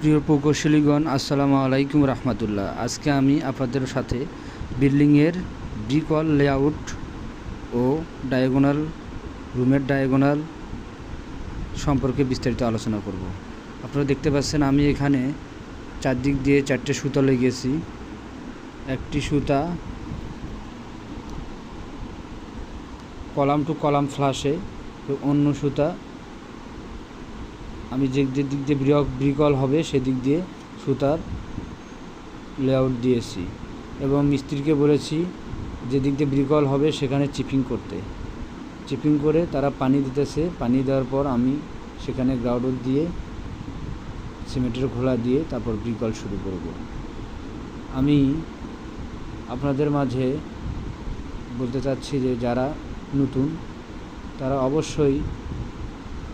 প্রিয় প্রকৌশলীগণ, আসসালামু আলাইকুম রহমতুল্লাহ। আজকে আমি আপনাদের সাথে বিল্ডিংয়ের ব্রিকল লেআউট ও ডায়াগোনাল রুমের ডায়াগোনাল সম্পর্কে বিস্তারিত আলোচনা করব। আপনারা দেখতে পাচ্ছেন আমি এখানে চারদিক দিয়ে চারটে সুতা লেগেছি একটি সুতা কলাম টু কলাম ফ্লাশে অন্য সুতা আমি যে যে দিক দিয়ে ব্রিকল হবে সেদিক দিয়ে সুতার লেআউট দিয়েছি। এবং মিস্ত্রিকে বলেছি যে দিক দিয়ে ব্রিকল হবে সেখানে চিপিং করতে। চিপিং করে তারা পানি দিতেছে। পানি দেওয়ার পর আমি সেখানে গ্রাউডর দিয়ে, সিমেন্টের ঘোলা দিয়ে তারপর ব্রিকল শুরু করব। আমি আপনাদের মাঝে বলতে চাচ্ছি যে যারা নতুন, তারা অবশ্যই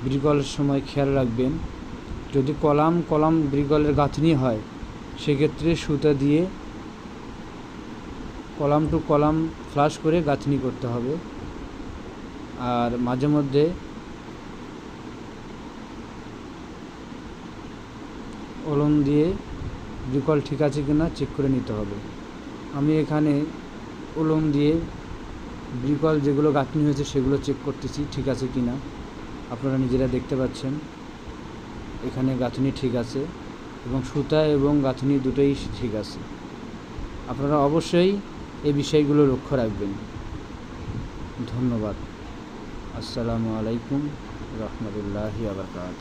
ব্রিকলের সময় খেয়াল রাখবেন, যদি কলাম কলাম ব্রিকলের গাঁথনি হয়, সেক্ষেত্রে সুতা দিয়ে কলাম টু কলাম ফ্লাশ করে গাঁথনি করতে হবে। আর মাঝে মধ্যে ওলন দিয়ে ব্রিকল ঠিক আছে কিনা চেক করে নিতে হবে। আমি এখানে ওলন দিয়ে ব্রিকল যেগুলো গাঁথনি হয়েছে সেগুলো চেক করতেছি ঠিক আছে কিনা। আপনারা নিজেরা দেখতে পাচ্ছেন। এখানে গাঁথনি ঠিক আছে এবং সুতা এবং গাঁথনি দুটোই ঠিক আছে। আপনারা অবশ্যই এই বিষয়গুলো লক্ষ্য রাখবেন। ধন্যবাদ। আসসালামু আলাইকুম রহমতুল্লাহি আবরকাত